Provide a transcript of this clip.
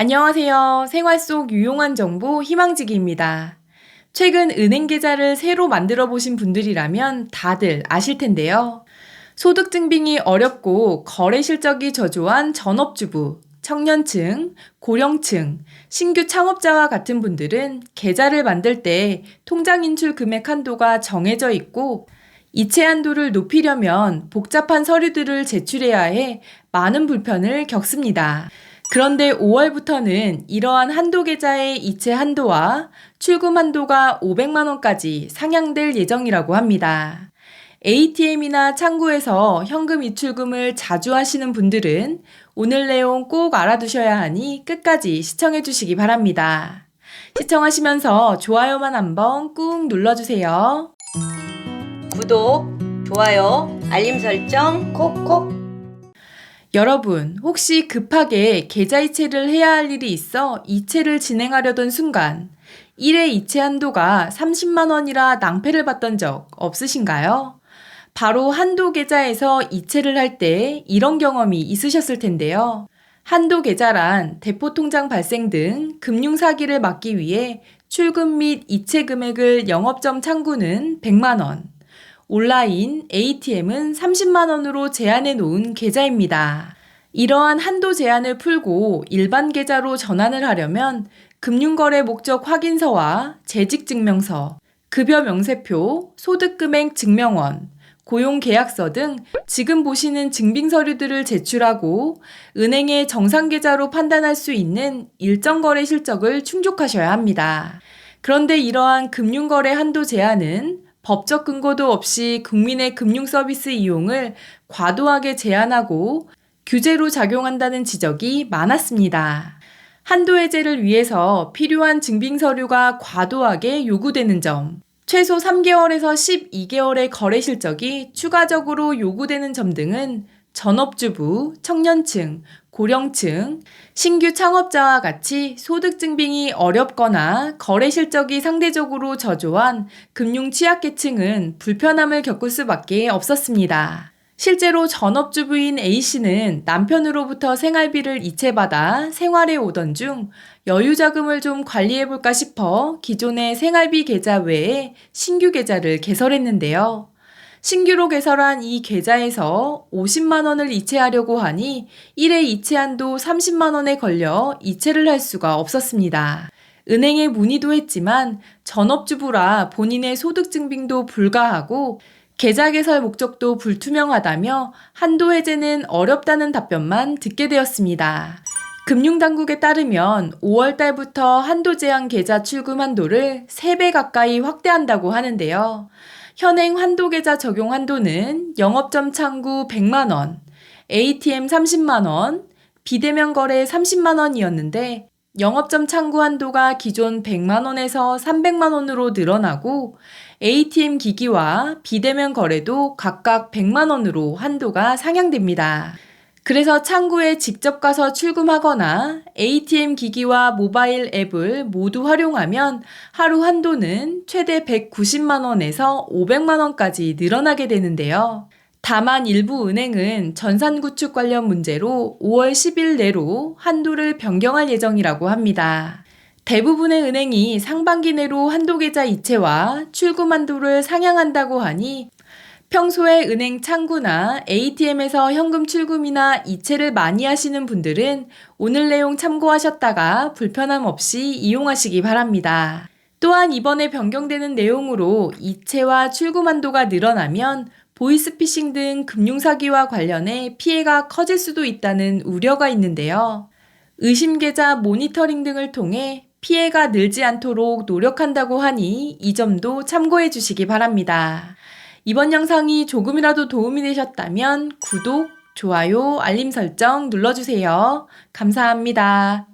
안녕하세요. 생활 속 유용한 정보 희망지기입니다. 최근 은행 계좌를 새로 만들어 보신 분들이라면 다들 아실 텐데요. 소득 증빙이 어렵고 거래 실적이 저조한 전업주부, 청년층, 고령층, 신규 창업자와 같은 분들은 계좌를 만들 때 통장 인출 금액 한도가 정해져 있고 이체 한도를 높이려면 복잡한 서류들을 제출해야 해 많은 불편을 겪습니다. 그런데 5월부터는 이러한 한도 계좌의 이체 한도와 출금 한도가 500만 원까지 상향될 예정이라고 합니다. ATM이나 창구에서 현금 입출금을 자주 하시는 분들은 오늘 내용 꼭 알아두셔야 하니 끝까지 시청해 주시기 바랍니다. 시청하시면서 좋아요만 한번 꾹 눌러주세요. 구독, 좋아요, 알림 설정 콕콕 여러분, 혹시 급하게 계좌 이체를 해야 할 일이 있어 이체를 진행하려던 순간 1회 이체 한도가 30만 원이라 낭패를 봤던 적 없으신가요? 바로 한도 계좌에서 이체를 할 때 이런 경험이 있으셨을 텐데요. 한도 계좌란 대포 통장 발생 등 금융 사기를 막기 위해 출금 및 이체 금액을 영업점 창구는 100만 원, 온라인 ATM은 30만 원으로 제한해 놓은 계좌입니다. 이러한 한도 제한을 풀고 일반 계좌로 전환을 하려면 금융거래 목적 확인서와 재직증명서, 급여 명세표, 소득금액 증명원, 고용계약서 등 지금 보시는 증빙 서류들을 제출하고 은행의 정상계좌로 판단할 수 있는 일정 거래 실적을 충족하셔야 합니다. 그런데 이러한 금융거래 한도 제한은 법적 근거도 없이 국민의 금융 서비스 이용을 과도하게 제한하고 규제로 작용한다는 지적이 많았습니다. 한도 해제를 위해서 필요한 증빙 서류가 과도하게 요구되는 점, 최소 3개월에서 12개월의 거래 실적이 추가적으로 요구되는 점 등은 전업주부, 청년층, 고령층, 신규 창업자와 같이 소득 증빙이 어렵거나 거래 실적이 상대적으로 저조한 금융 취약계층은 불편함을 겪을 수밖에 없었습니다. 실제로 전업주부인 A씨는 남편으로부터 생활비를 이체받아 생활해 오던 중 여유 자금을 좀 관리해 볼까 싶어 기존의 생활비 계좌 외에 신규 계좌를 개설했는데요. 신규로 개설한 이 계좌에서 50만 원을 이체하려고 하니 1회 이체 한도 30만 원에 걸려 이체를 할 수가 없었습니다. 은행에 문의도 했지만 전업주부라 본인의 소득 증빙도 불가하고 계좌 개설 목적도 불투명하다며 한도 해제는 어렵다는 답변만 듣게 되었습니다. 금융당국에 따르면 5월 달부터 한도 제한 계좌 출금 한도를 3배 가까이 확대한다고 하는데요. 현행 한도 계좌 적용 한도는 영업점 창구 100만 원, ATM 30만 원, 비대면 거래 30만 원이었는데 영업점 창구 한도가 기존 100만 원에서 300만 원으로 늘어나고 ATM 기기와 비대면 거래도 각각 100만 원으로 한도가 상향됩니다. 그래서 창구에 직접 가서 출금하거나 ATM 기기와 모바일 앱을 모두 활용하면 하루 한도는 최대 190만 원에서 500만 원까지 늘어나게 되는데요. 다만 일부 은행은 전산 구축 관련 문제로 5월 10일 내로 한도를 변경할 예정이라고 합니다. 대부분의 은행이 상반기 내로 한도 계좌 이체와 출금 한도를 상향한다고 하니 평소에 은행 창구나 ATM에서 현금 출금이나 이체를 많이 하시는 분들은 오늘 내용 참고하셨다가 불편함 없이 이용하시기 바랍니다. 또한 이번에 변경되는 내용으로 이체와 출금 한도가 늘어나면 보이스피싱 등 금융사기와 관련해 피해가 커질 수도 있다는 우려가 있는데요. 의심계좌 모니터링 등을 통해 피해가 늘지 않도록 노력한다고 하니 이 점도 참고해 주시기 바랍니다. 이번 영상이 조금이라도 도움이 되셨다면 구독, 좋아요, 알림 설정 눌러주세요. 감사합니다.